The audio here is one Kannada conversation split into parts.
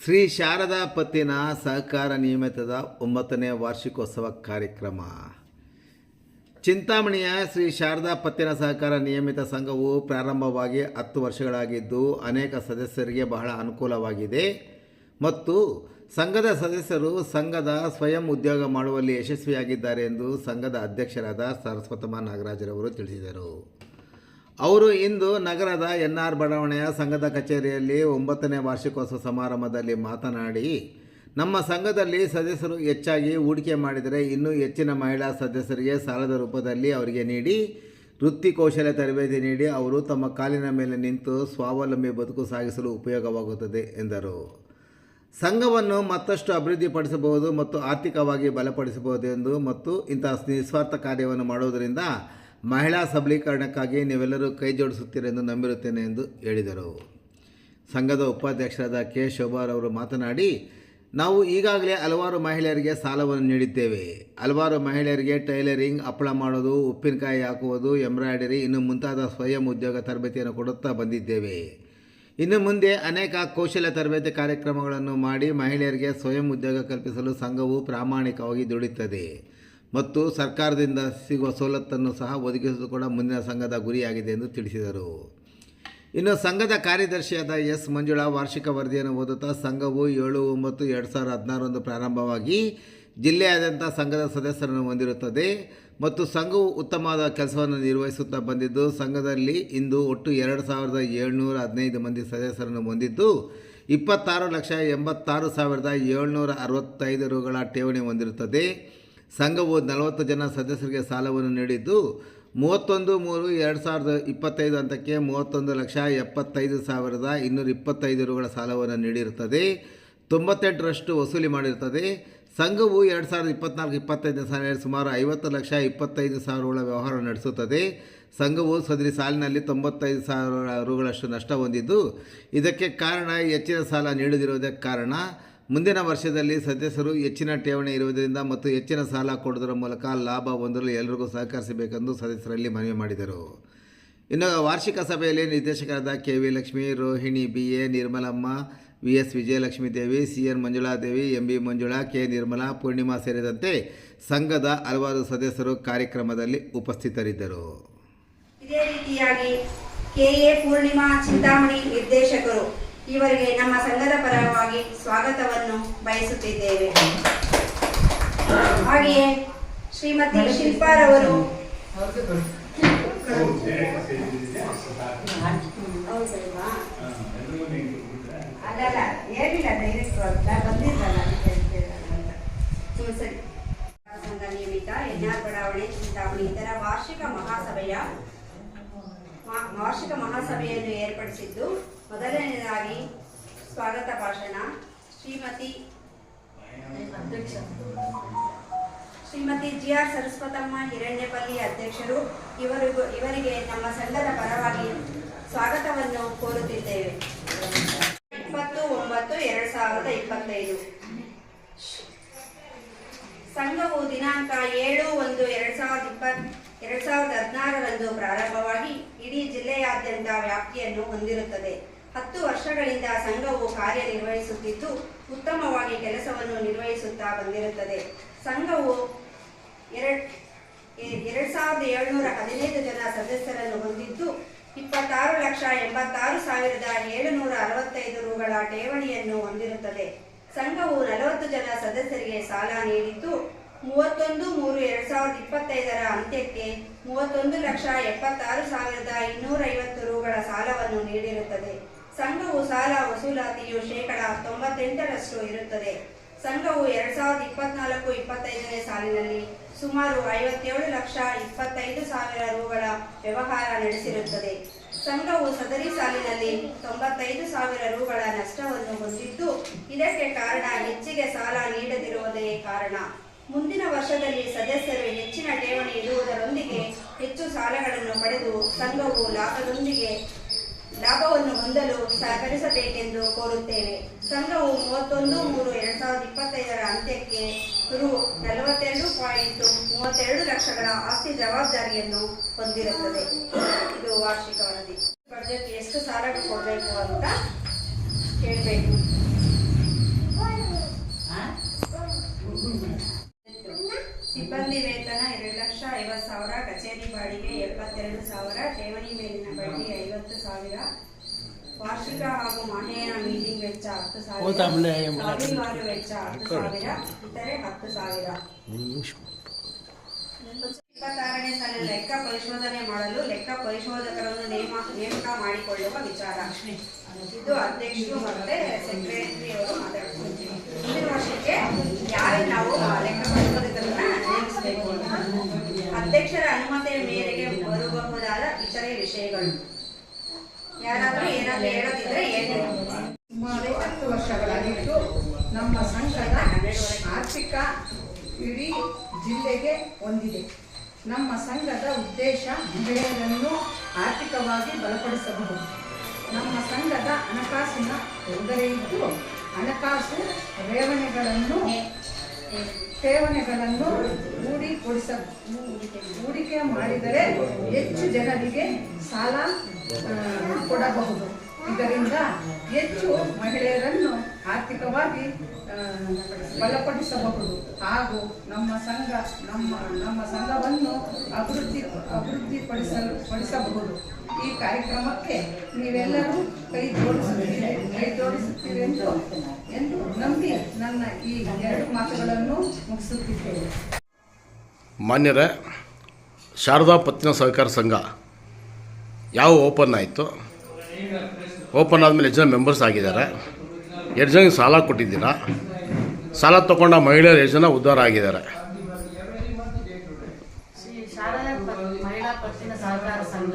ಶ್ರೀ ಶಾರದಾ ಪತ್ತಿನ ಸಹಕಾರ ನಿಯಮಿತದ ಒಂಬತ್ತನೇ ವಾರ್ಷಿಕೋತ್ಸವ ಕಾರ್ಯಕ್ರಮ. ಚಿಂತಾಮಣಿಯ ಶ್ರೀ ಶಾರದಾ ಪತ್ತಿನ ಸಹಕಾರ ನಿಯಮಿತ ಸಂಘವು ಪ್ರಾರಂಭವಾಗಿ ಹತ್ತು ವರ್ಷಗಳಾಗಿದ್ದು ಅನೇಕ ಸದಸ್ಯರಿಗೆ ಬಹಳ ಅನುಕೂಲವಾಗಿದೆ. ಮತ್ತು ಸಂಘದ ಸದಸ್ಯರು ಸಂಘದ ಸ್ವಯಂ ಉದ್ಯೋಗ ಮಾಡುವಲ್ಲಿ ಯಶಸ್ವಿಯಾಗಿದ್ದಾರೆ ಎಂದು ಸಂಘದ ಅಧ್ಯಕ್ಷರಾದ ಸರಸ್ವತಮ್ಮ ನಾಗರಾಜರವರು ತಿಳಿಸಿದರು. ಅವರು ಇಂದು ನಗರದ ಎನ್ ಆರ್ ಬಡಾವಣೆಯ ಸಂಘದ ಕಚೇರಿಯಲ್ಲಿ ಒಂಬತ್ತನೇ ವಾರ್ಷಿಕೋತ್ಸವ ಸಮಾರಂಭದಲ್ಲಿ ಮಾತನಾಡಿ, ನಮ್ಮ ಸಂಘದಲ್ಲಿ ಸದಸ್ಯರು ಹೆಚ್ಚಾಗಿ ಹೂಡಿಕೆ ಮಾಡಿದರೆ ಇನ್ನೂ ಹೆಚ್ಚಿನ ಮಹಿಳಾ ಸದಸ್ಯರಿಗೆ ಸಾಲದ ರೂಪದಲ್ಲಿ ಅವರಿಗೆ ನೀಡಿ, ವೃತ್ತಿ ಕೌಶಲ್ಯ ತರಬೇತಿ ನೀಡಿ ಅವರು ತಮ್ಮ ಕಾಲಿನ ಮೇಲೆ ನಿಂತು ಸ್ವಾವಲಂಬಿ ಬದುಕು ಸಾಗಿಸಲು ಉಪಯೋಗವಾಗುತ್ತದೆ ಎಂದರು. ಸಂಘವನ್ನು ಮತ್ತಷ್ಟು ಅಭಿವೃದ್ಧಿಪಡಿಸಬಹುದು ಮತ್ತು ಆರ್ಥಿಕವಾಗಿ ಬಲಪಡಿಸಬಹುದು ಎಂದು ಮತ್ತು ಇಂತಹ ನಿಸ್ವಾರ್ಥ ಕಾರ್ಯವನ್ನು ಮಾಡುವುದರಿಂದ ಮಹಿಳಾ ಸಬಲೀಕರಣಕ್ಕಾಗಿ ನೀವೆಲ್ಲರೂ ಕೈ ಜೋಡಿಸುತ್ತೀರೆಂದು ನಂಬಿರುತ್ತೇನೆ ಎಂದು ಹೇಳಿದರು. ಸಂಘದ ಉಪಾಧ್ಯಕ್ಷರಾದ ಕೆ. ಶೋಭಾರವರು ಮಾತನಾಡಿ, ನಾವು ಈಗಾಗಲೇ ಹಲವಾರು ಮಹಿಳೆಯರಿಗೆ ಸಾಲವನ್ನು ನೀಡಿದ್ದೇವೆ. ಹಲವಾರು ಮಹಿಳೆಯರಿಗೆ ಟೈಲರಿಂಗ್, ಹಪ್ಪಳ ಮಾಡೋದು, ಉಪ್ಪಿನಕಾಯಿ ಹಾಕುವುದು, ಎಂಬ್ರಾಯ್ಡರಿ, ಇನ್ನು ಮುಂತಾದ ಸ್ವಯಂ ಉದ್ಯೋಗ ತರಬೇತಿಯನ್ನು ಕೊಡುತ್ತಾ ಬಂದಿದ್ದೇವೆ. ಇನ್ನು ಮುಂದೆ ಅನೇಕ ಕೌಶಲ್ಯ ತರಬೇತಿ ಕಾರ್ಯಕ್ರಮಗಳನ್ನು ಮಾಡಿ ಮಹಿಳೆಯರಿಗೆ ಸ್ವಯಂ ಉದ್ಯೋಗ ಕಲ್ಪಿಸಲು ಸಂಘವು ಪ್ರಾಮಾಣಿಕವಾಗಿ ದುಡಿಯುತ್ತದೆ ಮತ್ತು ಸರ್ಕಾರದಿಂದ ಸಿಗುವ ಸವಲತ್ತನ್ನು ಸಹ ಒದಗಿಸುವುದು ಕೂಡ ಮುಂದಿನ ಸಂಘದ ಗುರಿಯಾಗಿದೆ ಎಂದು ತಿಳಿಸಿದರು. ಇನ್ನು ಸಂಘದ ಕಾರ್ಯದರ್ಶಿಯಾದ ಎಸ್ ಮಂಜುಳಾ ವಾರ್ಷಿಕ ವರದಿಯನ್ನು ಓದುತ್ತಾ ಸಂಘವು ಏಳು ಒಂಬತ್ತು ಎರಡು ಸಾವಿರದ ಹದಿನಾರರಂದು ಪ್ರಾರಂಭವಾಗಿ ಜಿಲ್ಲೆಯಾದ್ಯಂತ ಸಂಘದ ಸದಸ್ಯರನ್ನು ಹೊಂದಿರುತ್ತದೆ ಮತ್ತು ಸಂಘವು ಉತ್ತಮವಾದ ಕೆಲಸವನ್ನು ನಿರ್ವಹಿಸುತ್ತಾ ಬಂದಿದ್ದು, ಸಂಘದಲ್ಲಿ ಇಂದು ಒಟ್ಟು ಎರಡು ಸಾವಿರದ ಏಳ್ನೂರ ಹದಿನೈದು ಮಂದಿ ಸದಸ್ಯರನ್ನು ಹೊಂದಿದ್ದು, ಇಪ್ಪತ್ತಾರು ಲಕ್ಷ ಎಂಬತ್ತಾರು ಸಾವಿರದ ಏಳ್ನೂರ ಅರವತ್ತೈದು ರುಗಳ ಠೇವಣಿ ಹೊಂದಿರುತ್ತದೆ. ಸಂಘವು ನಲವತ್ತು ಜನ ಸದಸ್ಯರಿಗೆ ಸಾಲವನ್ನು ನೀಡಿದ್ದು, ಮೂವತ್ತೊಂದು ಮೂರು ಎರಡು ಸಾವಿರದ ಇಪ್ಪತ್ತೈದು ಹಂತಕ್ಕೆ ಮೂವತ್ತೊಂದು ಲಕ್ಷ ಎಪ್ಪತ್ತೈದು ಸಾವಿರದ ಇನ್ನೂರ ಇಪ್ಪತ್ತೈದು ರುಗಳ ಸಾಲವನ್ನು ನೀಡಿರುತ್ತದೆ. ತೊಂಬತ್ತೆಂಟರಷ್ಟು ವಸೂಲಿ ಮಾಡಿರುತ್ತದೆ. ಸಂಘವು ಎರಡು ಸಾವಿರದ ಇಪ್ಪತ್ನಾಲ್ಕು, ಇಪ್ಪತ್ತೈದನೇ ಸಾಲಿನಲ್ಲಿ ಸುಮಾರು ಐವತ್ತು ಲಕ್ಷ ಇಪ್ಪತ್ತೈದು ಸಾವಿರಗಳ ವ್ಯವಹಾರ ನಡೆಸುತ್ತದೆ. ಸಂಘವು ಸದರಿ ಸಾಲಿನಲ್ಲಿ ತೊಂಬತ್ತೈದು ಸಾವಿರ ರುಗಳಷ್ಟು ನಷ್ಟ ಹೊಂದಿದ್ದು, ಇದಕ್ಕೆ ಕಾರಣ ಹೆಚ್ಚಿನ ಸಾಲ ನೀಡದಿರುವುದಕ್ಕೆ ಕಾರಣ, ಮುಂದಿನ ವರ್ಷದಲ್ಲಿ ಸದಸ್ಯರು ಹೆಚ್ಚಿನ ಠೇವಣಿ ಇರುವುದರಿಂದ ಮತ್ತು ಹೆಚ್ಚಿನ ಸಾಲ ಕೊಡುವುದರ ಮೂಲಕ ಲಾಭ ಹೊಂದಲು ಎಲ್ಲರಿಗೂ ಸಹಕರಿಸಬೇಕೆಂದು ಸದಸ್ಯರಲ್ಲಿ ಮನವಿ ಮಾಡಿದರು. ಇನ್ನು ವಾರ್ಷಿಕ ಸಭೆಯಲ್ಲಿ ನಿರ್ದೇಶಕರಾದ K V Lakshmi, Rohini, B A, Nirmalamma V S Vijayalakshmi Devi C N Manjuladevi M B Manjula K Nirmala Poornima ಸೇರಿದಂತೆ ಸಂಘದ ಹಲವಾರು ಸದಸ್ಯರು ಕಾರ್ಯಕ್ರಮದಲ್ಲಿ ಉಪಸ್ಥಿತರಿದ್ದರು. ಇದೇ ರೀತಿಯಾಗಿ ಕೆಎ ಪೂರ್ಣಿಮಾ ಚಿಂತಾಮಣಿ ನಿರ್ದೇಶಕರು ಇವರಿಗೆ ನಮ್ಮ ಸಂಘದ ಪರವಾಗಿ ಸ್ವಾಗತವನ್ನು ಬಯಸುತ್ತಿದ್ದೇವೆ. ಹಾಗೆಯೇ ಶ್ರೀಮತಿ ಶಿಲ್ಪಾರವರು ಹೌದಲ್ವಾ? ಅಲ್ಲಲ್ಲ ಏನಿಲ್ಲ ಡೈರೆಕ್ಟ್ ಅಂತ ಹೇಳ್ತಿರಲ್ಲ ಅಂತ. ಹ್ಮ್, ಸರಿ ಸಂಘ ನಿಯಮಿತ ಎನ್ಆರ್ ಬಡಾವಣೆ ಚಿಂತಾಮಣಿ ಇದರ ವಾರ್ಷಿಕ ಮಹಾಸಭೆಯ ವಾರ್ಷಿಕ ಮಹಾಸಭೆಯನ್ನು ಏರ್ಪಡಿಸಿದ್ದು ಮೊದಲನೆಯದಾಗಿ ಸ್ವಾಗತ ಭಾಷಣ ಶ್ರೀಮತಿ ಶ್ರೀಮತಿ ಜಿ ಆರ್ ಸರಸ್ವತಮ್ಮ ಹಿರಣ್ಯಪಲ್ಲಿ ಅಧ್ಯಕ್ಷರು, ಇವರಿಗೂ ಇವರಿಗೆ ನಮ್ಮ ಸಂಘದ ಪರವಾಗಿ ಸ್ವಾಗತವನ್ನು ಕೋರುತ್ತಿದ್ದೇವೆ. ಇಪ್ಪತ್ತು ಒಂಬತ್ತು ಎರಡ್ ಸಾವಿರದ ಇಪ್ಪತ್ತೈದು. ಸಂಘವು ದಿನಾಂಕ ಏಳು ಒಂದು ಎರಡ್ ಸಾವಿರದ ಇಪ್ಪತ್ ಎರಡ್ ಸಾವಿರದ ಹದಿನಾರರಂದು ಪ್ರಾರಂಭವಾಗಿ ಇಡೀ ಜಿಲ್ಲೆಯಾದ್ಯಂತ ವ್ಯಾಪ್ತಿಯನ್ನು ಹೊಂದಿರುತ್ತದೆ. ಹತ್ತು ವರ್ಷಗಳಿಂದ ಸಂಘವು ಕಾರ್ಯನಿರ್ವಹಿಸುತ್ತಿದ್ದು, ಉತ್ತಮವಾಗಿ ಕೆಲಸವನ್ನು ನಿರ್ವಹಿಸುತ್ತಾ ಬಂದಿರುತ್ತದೆ. ಸಂಘವು ಎರಡ್ ಎರಡ್ ಸಾವಿರದ ಏಳ್ನೂರ ಹದಿನೈದು ಜನ ಸದಸ್ಯರನ್ನು ಹೊಂದಿದ್ದು, ಇಪ್ಪತ್ತಾರು ಲಕ್ಷ ಎಂಬತ್ತಾರು ಸಾವಿರದ ಏಳುನೂರ ಅರವತ್ತೈದು ರುಗಳ ಠೇವಣಿಯನ್ನು ಹೊಂದಿರುತ್ತದೆ. ಸಂಘವು ನಲವತ್ತು ಜನ ಸದಸ್ಯರಿಗೆ ಸಾಲ ನೀಡಿದ್ದು, ಮೂವತ್ತೊಂದು ಮೂರು ಎರಡ್ ಸಾವಿರದ ಇಪ್ಪತ್ತೈದರ ಅಂತ್ಯಕ್ಕೆ ಮೂವತ್ತೊಂದು ಲಕ್ಷ ಎಪ್ಪತ್ತಾರು ಸಾವಿರದ ಇನ್ನೂರ ಐವತ್ತು ರುಗಳ ಸಾಲವನ್ನು ನೀಡಿರುತ್ತದೆ. ಸಂಘವು ಸಾಲ ವಸೂಲಾತಿಯು ಶೇಕಡಾ ತೊಂಬತ್ತೆಂಟರಷ್ಟು ಇರುತ್ತದೆ. ಸಂಘವು ಎರಡ್ ಸಾವಿರದ ಇಪ್ಪತ್ನಾಲ್ಕು ಇಪ್ಪತ್ತೈದನೇ ಸಾಲಿನಲ್ಲಿ ಸುಮಾರು ಐವತ್ತೇಳು ಲಕ್ಷ ಇಪ್ಪತ್ತೈದು ಸಾವಿರ ರುಗಳ ವ್ಯವಹಾರ ನಡೆಸಿರುತ್ತದೆ. ಸಂಘವು ಸದರಿ ಸಾಲಿನಲ್ಲಿ ತೊಂಬತ್ತೈದು ಸಾವಿರ ರುಗಳ ನಷ್ಟವನ್ನು ಹೊಂದಿದ್ದು, ಇದಕ್ಕೆ ಕಾರಣ ಹೆಚ್ಚಿಗೆ ಸಾಲ ನೀಡದಿರುವುದೇ ಕಾರಣ. ಮುಂದಿನ ವರ್ಷದಲ್ಲಿ ಸದಸ್ಯರು ಹೆಚ್ಚಿನ ಠೇವಣಿ ಇರುವುದರೊಂದಿಗೆ ಹೆಚ್ಚು ಸಾಲಗಳನ್ನು ಪಡೆದು ಸಂಘವು ಲಾಭದೊಂದಿಗೆ ಲಾಭವನ್ನು ಹೊಂದಲು ಸಹಕರಿಸಬೇಕೆಂದು ಕೋರುತ್ತೇವೆ. ಸಂಘವು ಮೂವತ್ತೊಂದು ಮೂರು ಎರಡ್ ಸಾವಿರದ ಇಪ್ಪತ್ತೈದರ ಅಂತ್ಯಕ್ಕೆ ರು ನಲವತ್ತೆರಡು ಪಾಯಿಂಟ್ ಮೂವತ್ತೆರಡು ಲಕ್ಷಗಳ ಆಸ್ತಿ ಜವಾಬ್ದಾರಿಯನ್ನು ಹೊಂದಿರುತ್ತದೆ. ಇದು ವಾರ್ಷಿಕ ವರದಿ. ಬಜೆಟ್ ಎಷ್ಟು ಸಾಲ ಕೊಡಬೇಕು ಅಂತ ಕೇಳಬೇಕು ಸಿಬ್ಬಂದಿ ವೇತನ ಎರಡು ಲಕ್ಷ ಐವತ್ತು ಸಾವಿರ ಕಚೇರಿ ಬಾಡಿಗೆ ಎಪ್ಪತ್ತೆರಡು ಸಾವಿರ ಠೇವಣಿ ಮೇಲಿನ ಬಡ್ಡಿ ಐವತ್ತು ಸಾವಿರ ವಾರ್ಷಿಕ ಹಾಗೂ ಮಾಹೆಯ ಮೀಟಿಂಗ್ ವೆಚ್ಚ ಹತ್ತು ಸಾವಿರ. ವೆಚ್ಚ ಹತ್ತು ಸಾವಿರ ಇತರೆ ಹತ್ತು ಸಾವಿರ. ಇಪ್ಪತ್ತಾರನೇ ಸಾಲಿನ ಲೆಕ್ಕ ಪರಿಶೋಧನೆ ಮಾಡಲು ಲೆಕ್ಕ ಪರಿಶೋಧಕರನ್ನು ನೇಮ ನೇಮಕ ಮಾಡಿಕೊಳ್ಳುವ ವಿಚಾರ. ಇದು ಅಧ್ಯಕ್ಷರು ಮತ್ತೆ ಸೆಕ್ರೆಟರಿ ಅವರು ಮಾತಾಡ್ಕೊಳ್ತೀವಿ ಮುಂದಿನ ವರ್ಷಕ್ಕೆ ಯಾರು ನಾವು ಲೆಕ್ಕ ಪರಿಶೋಧಕರನ್ನ ನೇಮಿಸಬೇಕು ಅಧ್ಯಕ್ಷರ ಅನುಮತಿಯ ಮೇರೆಗೆ ಬರಬಹುದಾದ ಇತರೆ ವಿಷಯಗಳು. ಯಾರಾದ್ರೂ ಏನಾದರೂ ಹೇಳೋದಿದ್ರೆ ಹೇಳಿ ಸುಮಾರು ಹತ್ತು ವರ್ಷಗಳಾಗಿತ್ತು ನಮ್ಮ ಸಂಘದ ಆರ್ಥಿಕ ಇಡೀ ಜಿಲ್ಲೆಗೆ ಹೊಂದಿದೆ ನಮ್ಮ ಸಂಘದ ಉದ್ದೇಶ ಮಹಿಳೆಯರನ್ನು ಆರ್ಥಿಕವಾಗಿ ಬಲಪಡಿಸಬಹುದು. ನಮ್ಮ ಸಂಘದ ಹಣಕಾಸಿನ ತೊಂದರೆ ಇದ್ದು ಹಣಕಾಸು ಠೇವಣಿಗಳನ್ನು ಠೇವಣಿಗಳನ್ನು ಹೂಡಿಕೊಡಿಸ ಹೂಡಿಕೆ ಮಾಡಿದರೆ ಹೆಚ್ಚು ಜನರಿಗೆ ಸಾಲ ಕೊಡಬಹುದು. ಇದರಿಂದ ಹೆಚ್ಚು ಮಹಿಳೆಯರನ್ನು ಆರ್ಥಿಕವಾಗಿ ಬಲಪಡಿಸಬಹುದು. ಹಾಗೂ ನಮ್ಮ ಸಂಘ, ನಮ್ಮ ನಮ್ಮ ಸಂಘವನ್ನು ಅಭಿವೃದ್ಧಿ, ಅಭಿವೃದ್ಧಿಪಡಿಸಲು, ಪಡಿಸಬಹುದು. ಈ ಕಾರ್ಯಕ್ರಮಕ್ಕೆ ನೀವೆಲ್ಲರೂ ಕೈ ಜೋಡಿಸುತ್ತೀರಿ ಕೈ ಜೋಡಿಸುತ್ತೀರಿ ಎಂದು ಎಂದು ನಂಬಿ ನನ್ನ ಈ ಎರಡು ಮಾತುಗಳನ್ನು ಮುಗಿಸುತ್ತಿದ್ದೇನೆ. ಮಾನ್ಯರೇ, ಶಾರದಾ ಪತ್ತಿನ ಸಹಕಾರ ಸಂಘ ಯಾವ ಓಪನ್ ಆಯಿತು? ಓಪನ್ ಆದಮೇಲೆ ಹೆಚ್ಚಿನ ಮೆಂಬರ್ಸ್ ಆಗಿದ್ದಾರೆ. ಎಷ್ಟು ಜನಕ್ಕೆ ಸಾಲ ಕೊಟ್ಟಿದ್ದೀರಾ. ಸಾಲ ತಗೊಂಡ ಮಹಿಳೆಯರು ಎಷ್ಟು ಜನ ಉದ್ಧಾರ ಆಗಿದ್ದಾರೆ. ಮಹಿಳಾ ಪತ್ತಿನ ಸಹಕಾರ ಸಂಘ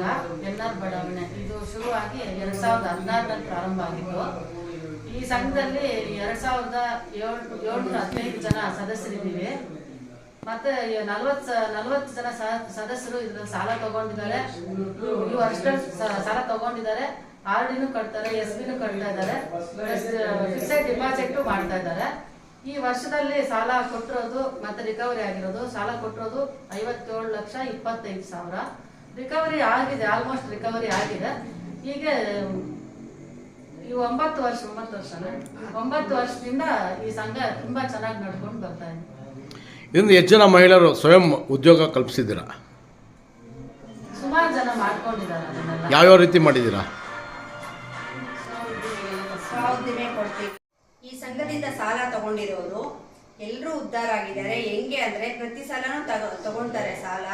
ಇದು ಶುರುವಾಗಿ ಎರಡ್ ಸಾವಿರದ ಪ್ರಾರಂಭ ಆಗಿತ್ತು ಈ ಸಂಘದಲ್ಲಿ ಎರಡ್ ಸಾವಿರದ ಏಳು, ಏಳ್ನೂರ ಹದಿನೈದು ಜನ ಸದಸ್ಯರಿದ್ದೀವಿ. ಮತ್ತೆ ನಲವತ್ತು ನಲವತ್ತು ಜನ ಸದಸ್ಯರು ಇದ್ರಲ್ಲಿ ಸಾಲ ತಗೊಂಡಿದ್ದಾರೆ. ಈ ವರ್ಷ ಸಾಲ ತಗೊಂಡಿದ್ದಾರೆ. ಆರ್ ಡಿನೂ ಕಟ್ತಾರೆ ಎಸ್ ಬಿನೂ ಕಟ್ತಾ ಇದ್ದಾರೆ. ಫಿಕ್ಸೆಡ್ ಡಿಪಾಸಿಟ್ ಮಾಡ್ತಾ ಇದ್ದಾರೆ. ಈ ವರ್ಷದಲ್ಲಿ ಸಾಲ ಕೊಟ್ಟಿರೋದು ಮತ್ತೆ ರಿಕವರಿ ಆಗಿರೋದು. ಸಾಲ ಕೊಟ್ಟಿರೋದು ಐವತ್ತೇಳು ಲಕ್ಷ ಇಪ್ಪತ್ತೈದು ಸಾವಿರ. ರಿಕವರಿ ಆಗಿದೆ, ಆಲ್ಮೋಸ್ಟ್ ರಿಕವರಿ ಆಗಿದೆ. ಹೀಗೆ ಈ ಒಂಬತ್ತು ವರ್ಷ ಒಂಬತ್ತು ವರ್ಷ ಒಂಬತ್ತು ವರ್ಷದಿಂದ ಈ ಸಂಘ ತುಂಬಾ ಚೆನ್ನಾಗಿ ನಡ್ಕೊಂಡು ಬರ್ತಾ ಇದೆ. ಇದರಿಂದ ಹೆಚ್ಚಿನ ಜನ ಮಹಿಳೆಯರು ಸ್ವಯಂ ಉದ್ಯೋಗ ಕಲ್ಪಿಸಿದ್ದೀರಾ? ಸುಮಾರು ಜನ ಮಾಡ್ಕೊಂಡಿದ್ದಾರೆ ಅದನ್ನೆಲ್ಲ ಯಾವ್ಯಾವ ರೀತಿ ಮಾಡಿದ್ದೀರಾ? ಕೊಡ್ತೀವಿ. ಈ ಸಂಘದಿಂದ ಸಾಲ ತಗೊಂಡಿರೋರು ಎಲ್ಲರೂ ಉದ್ಧಾರ ಆಗಿದ್ದಾರೆ. ಹೆಂಗೆ ಅಂದ್ರೆ ಪ್ರತಿ ಸಲನೂ ತಗೊಂತಾರೆ ಸಾಲ.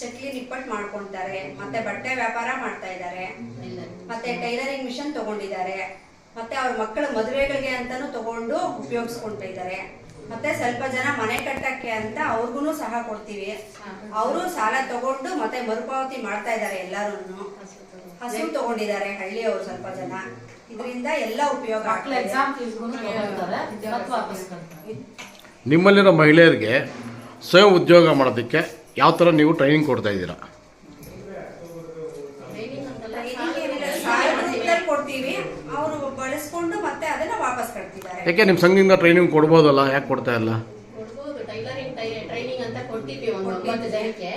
ಚಕ್ಲಿ ನಿಪ್ಪಟ್ಟು ಮಾಡ್ಕೊಂತಾರೆ. ಮತ್ತೆ ಬಟ್ಟೆ ವ್ಯಾಪಾರ ಮಾಡ್ತಾ ಇದ್ದಾರೆ. ಮತ್ತೆ ಟೈಲರಿಂಗ್ ಮಿಷನ್ ತಗೊಂಡಿದ್ದಾರೆ. ಮತ್ತೆ ಅವ್ರ ಮಕ್ಕಳ ಮದುವೆಗಳಿಗೆ ಅಂತಾನು ತಗೊಂಡು ಉಪಯೋಗಿಸ್ಕೊಂತ ಇದ್ದಾರೆ. ಮತ್ತೆ ಸ್ವಲ್ಪ ಜನ ಮನೆ ಕಟ್ಟಕ್ಕೆ ಅಂತ ಅವ್ರಿಗೂ ಸಹ ಕೊಡ್ತೀವಿ. ಅವರು ಸಾಲ ತಗೊಂಡು ಮತ್ತೆ ಮರುಪಾವತಿ ಮಾಡ್ತಾ ಇದ್ದಾರೆ ಎಲ್ಲರೂ ಹಸು ತಗೊಂಡಿದ್ದಾರೆ ಹಳ್ಳಿಯವರು ಸ್ವಲ್ಪ ಜನ. ಇದರಿಂದ ಎಲ್ಲ ಉಪಯೋಗ ನಿಮ್ಮಲ್ಲಿರೋ ಮಹಿಳೆಯರಿಗೆ ಸ್ವಯಂ ಉದ್ಯೋಗ ಮಾಡೋದಕ್ಕೆ ಯಾವ ಥರ ನೀವು ಟ್ರೈನಿಂಗ್ ಕೊಡ್ತಾ ಇದ್ದೀರಾ ಟ್ರೈನಿಂಗ್ ಏನಿಲ್ಲ, ಸಾಲ ರೂಪದಲ್ಲಿ ಕೊಡ್ತೀವಿ ಅವರು ಬಳಸ್ಕೊಂಡು ಮತ್ತೆ ಅದನ್ನ ವಾಪಸ್ ಕಟ್ತಿದ್ದಾರೆ ಯಾಕೆ ನಿಮ್ಮ ಸಂಘದಿಂದ ಟ್ರೈನಿಂಗ್ ಕೊಡ್ಬೋದಲ್ಲ? ಯಾಕೆ ಕೊಡ್ತಾ ಇಲ್ಲ? ಕೊಡ್ಬೋದು ಟೈಲರಿಂಗ್ ಟ್ರೈನಿಂಗ್ ಅಂತ ಕೊಟ್ಟಿದ್ವಿ ಒಂದು ಒಂಬತ್ತು ಜನಕ್ಕೆ.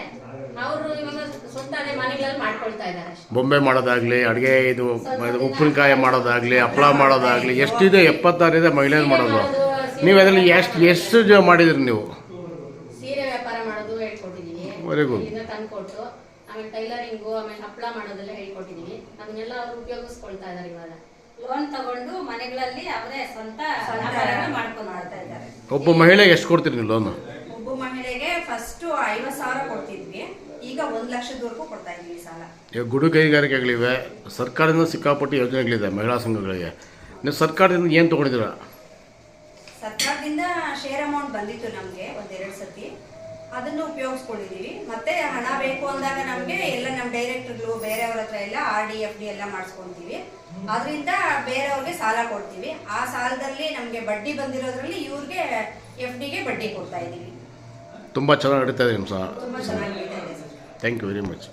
ಅವರು ಇವಾಗ ಸ್ವಂತನೇ ಮನೆಗಳಲ್ಲಿ ಮಾಡ್ಕೊಳ್ತಾ ಇದ್ದಾರೆ ಅಷ್ಟೇ. ಬೊಂಬೆ ಮಾಡೋದಾಗ್ಲಿ ಅಡುಗೆ ಇದು ಇದು ಉಪ್ಪಿನಕಾಯಿ ಮಾಡೋದಾಗ್ಲಿ ಹಪ್ಪಳ ಮಾಡೋದಾಗ್ಲಿ ಎಷ್ಟಿದೆ ಎಪ್ಪತ್ತಾರಿದೆ ಮಹಿಳೆಯರು ಮಾಡೋದು. ನೀವು ಅದರಲ್ಲಿ ಎಷ್ಟು ಎಷ್ಟು ಜ ಮಾಡಿದ್ರಿ ನೀವು? ಸೀರೆ ವ್ಯಾಪಾರ ಮಾಡೋದು ತಂದ್ಕೊಟ್ಟು ಆಮೇಲೆ ಟೈಲರಿಂಗು ಆಮೇಲೆ ಹಪ್ಪಳ ಮಾಡೋದೆಲ್ಲ ಹೇಳ್ಕೊಟ್ಟಿದ್ದೀನಿ. ಅದನ್ನೆಲ್ಲ ಅವ್ರು ಉಪಯೋಗಿಸ್ಕೊಳ್ತಾ ಇದ್ದಾರೆ ಇವಾಗ. ಲೋನ್ ತಗೊಂಡು ಮನೆಗಳಲ್ಲಿ ಅವರೇ ಸ್ವಂತ ಮಾಡ್ಕೊಂಡು ಮಾಡ್ತಾ ಇದ್ದಾರೆ. ಒಬ್ಬ ಮಹಿಳೆಗೆ ಎಷ್ಟು ಕೊಡ್ತೀರಿ ನೀವು ಲೋನು ಒಬ್ಬ ಮಹಿಳೆಗೆ ಫಸ್ಟ್ ಐವತ್ ಸಾವಿರ ಕೊಡ್ತಿದ್ವಿ. ಈಗ ಒಂದ್ ಲಕ್ಷದವರೆಗೂ ಕೊಡ್ತಾ ಇದ್ವಿ ಸಾಲ. ಈಗ ಗುಡು ಕೈಗಾರಿಕೆಗಳಿವೆ ಸರ್ಕಾರದಿಂದ ಸಿಕ್ಕಾಪಟ್ಟೆ ಯೋಜನೆಗಳಿದೆ ಮಹಿಳಾ ಸಂಘಗಳಿಗೆ. ನೀವು ಸರ್ಕಾರದಿಂದ ಏನು ತೊಗೊಂಡಿದ್ದೀರಾ? ಸರ್ಕಾರದಿಂದ ಶೇರ್ ಅಮೌಂಟ್ ಬಂದಿತ್ತು ನಮ್ಗೆ. ಅದನ್ನು ಉಪಯೋಗಿಸ್ಕೊಂಡಿದೀವಿ. ಮತ್ತೆ ಹಣ ಬೇಕು ಅಂದಾಗ ನಮ್ಗೆ ಎಲ್ಲ ನಮ್ಮ ಡೈರೆಕ್ಟರ್ಗಳು ಬೇರೆಯವ್ರ ಹತ್ರ ಎಲ್ಲ ಆರ್ ಡಿ ಎಫ್ ಡಿ ಎಲ್ಲ ಮಾಡಿಸ್ಕೊಂತೀವಿ. ಅದರಿಂದ ಬೇರೆಯವ್ರಿಗೆ ಸಾಲ ಕೊಡ್ತೀವಿ. ಆ ಸಾಲದಲ್ಲಿ ನಮ್ಗೆ ಬಡ್ಡಿ ಬಂದಿರೋದ್ರಲ್ಲಿ ಇವ್ರಿಗೆ ಎಫ್ ಡಿಗೆ ಬಡ್ಡಿ ಕೊಡ್ತಾ ಇದೀವಿ. ತುಂಬ ಚೆನ್ನಾಗಿ ನಡೀತಾ ಇದೆ ನಿಮ್ಮ ಥ್ಯಾಂಕ್ ಯು ವೆರಿ ಮಚ್